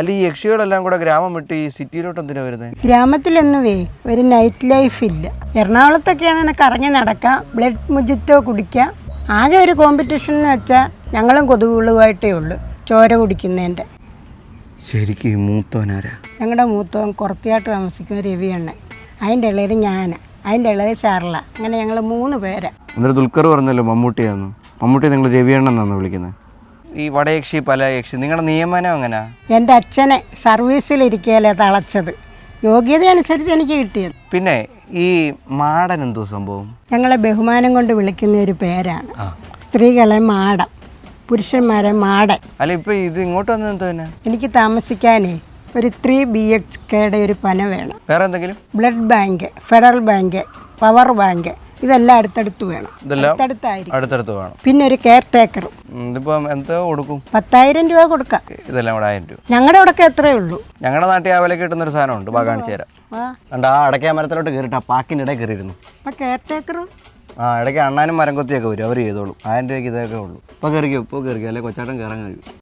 അല്ല ഈ യക്ഷികളെല്ലാം കൂടെ ഗ്രാമം വിട്ട് ഈ സിറ്റിയിലോട്ട് എന്തിനാ വരുന്നത് ഗ്രാമത്തിലൊന്നുമേ ഒരു നൈറ്റ് ലൈഫ് ഇല്ല. എറണാകുളത്തൊക്കെയാണ് കറങ്ങി നടക്കാം. ബ്ലഡ് മുജിത്തോ കുടിക്കാം. ആകെ ഒരു കോമ്പറ്റീഷൻ എന്ന് വെച്ചാൽ ഞങ്ങളും കൊതുകുകളുമായിട്ടേ ഉള്ളൂ. ചോര കുടിക്കുന്നതിന്റെ ശരിക്കും ഈ മൂത്തോനാരാ? ഞങ്ങളുടെ മൂത്തോൻ കുറത്തിയായിട്ട് താമസിക്കുന്ന രവിയാണ് അതിന്റെ ഇളയത് ഞാൻ അതിന്റെ ഇളയത് ഷർള. അങ്ങനെ ഞങ്ങൾ മൂന്ന് പേരാ. എന്നിട്ട് ദുൽഖർ പറഞ്ഞല്ലോ മമ്മൂട്ടിയാന്ന്. മമ്മൂട്ടി നിങ്ങൾ രവിയണ്ണൻ എന്നാണ് വിളിക്കുന്നത് ഈ വടയക്ഷി പല യക്ഷി നിങ്ങളുടെ നിയമനം അങ്ങനെ എന്റെ അച്ഛനെ സർവീസിലിരിക്കുകയല്ലേ തളച്ചത്. യോഗ്യത അനുസരിച്ച് എനിക്ക് കിട്ടിയത്. പിന്നെ ഈ മാടൻ എന്തോ സംഭവം? ഞങ്ങളെ ബഹുമാനം കൊണ്ട് വിളിക്കുന്ന ഒരു പേരാണ്. സ്ത്രീകളെ മാടം. പുരുഷന്മാരെ മാടൻ. അല്ല ഇപ്പൊ ഇത് ഇങ്ങോട്ട് വന്നത് എന്തോ തന്നെ എനിക്ക് താമസിക്കാനേ ഒരു ത്രീ ബി എച്ച് കെയുടെ ഒരു പന വേണം. വേറെ എന്തെങ്കിലും? Blood bank Federal Bank power bank ഇതെല്ലാം അടുത്തടുത്ത് വേണം. അടുത്തടുത്തായിരിക്കും. അടുത്തടുത്ത് വേണം. പിന്നെ ഒരു കെയർ ടേക്കറും ഇതിപ്പം എന്തോ കൊടുക്കും? പത്തായിരം രൂപ കൊടുക്കാം. ഇതെല്ലാം കൂടെ ആയിരം രൂപ. ഞങ്ങളുടെ അവിടെയൊക്കെ എത്രയേ ഉള്ളൂ. ഞങ്ങളുടെ നാട്ടിൽ ആ വില കിട്ടുന്ന ഒരു സാധനമുണ്ട് ബാ കാണിച്ചു തരാം കണ്ട ആ അടയ്ക്കാ മരത്തിലോട്ട് കയറിയിട്ട് ആ പാക്കിന്റെ ഇടയിൽ കയറിയിരുന്നു. അപ്പം കെയർ ടേക്കറും? ആ ഇടയ്ക്ക് അണ്ണാനും മരം കൊത്തിയൊക്കെ വരും അവർ ചെയ്തോളും. ആയിരം രൂപയ്ക്ക് ഇതൊക്കെ ഉള്ളൂ. ഇപ്പോൾ കയറിക്കോ ഇപ്പോൾ കയറിക്കോ അല്ലെ കൊച്ചാട്ടം കയറാൻ കഴിയും.